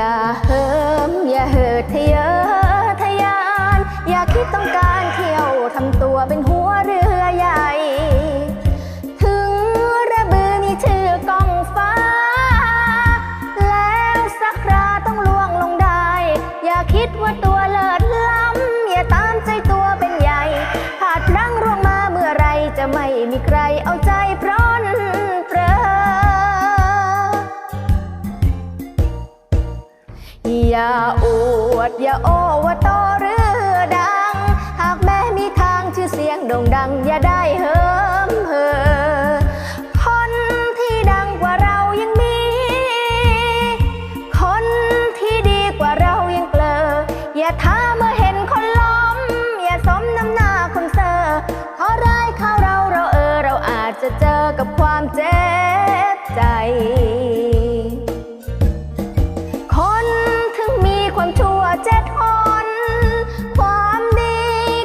อย่าเหิมอย่าเหิดทะเยอทะยาน อย่าคิดต้องการเที่ยวทำตัวเป็นหัวเรือ อย่าอวด อย่าโอ้ว่าโตหรือดัง หากแม้มีทางชื่อเสียงโด่งดัง อย่าได้เหิมเหอคนที่ดังกว่าเรายังมี คนที่ดีกว่าเรายังเกลอ อย่าท้าเมื่อเห็นคนล้ม อย่าสมน้ำหน้าคนเซอร์ขอร้ายเข้าเราเราเออ เราอาจจะเจอกับความเจ็บใจ ชั่วเจ็ดหนความดี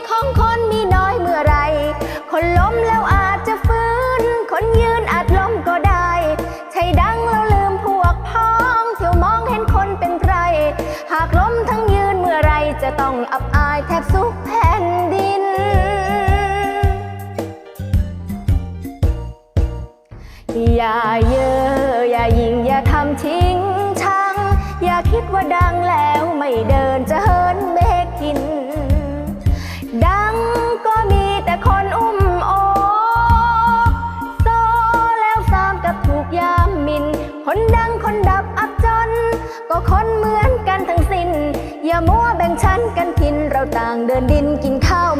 ของคนมีน้อยเมื่อไร คนล้มแล้วอาจจะฟื้น คนยืนอาจล้มก็ได้ ใช่ดังแล้วลืมพวกพ้องเที่ยวมองเห็นคนเป็นใครหากล้มทั้งยืนเมื่อไรจะต้องอับอายแทบสุกแผ่นดิน อย่าเยอะอย่ายิงอย่าทำชิงชัง ว่าดังแล้วไม่เดินจะเฮินเมฆกิน ดังก็มีแต่คนอุ้มโอโซแล้วสามกับถูกยามมิน คนดังคนดับอับจน ก็คนเหมือนกันทั้งสิ้น อย่ามัวแบ่งชั้นกันกินเราต่างเดินดินกินข้าว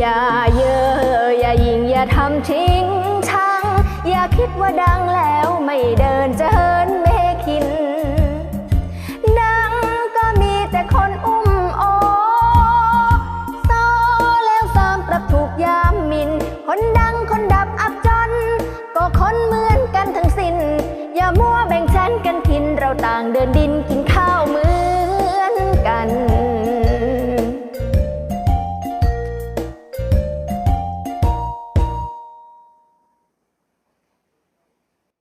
อย่าเยอะอย่ายิงอย่าทำทิ้งชัง อย่าคิดว่าดังแล้วไม่เดินจะเฮินเมคิน ดังก็มีแต่คนอุ้มโอซอแล้วซามประถูกยามมิน คนดังคนดับอับจน ก็คนเหมือนกันทั้งสิ้น อย่ามัวแบ่งชั้นกันทินเราต่างเดินดินกินข้าวเหมือนกัน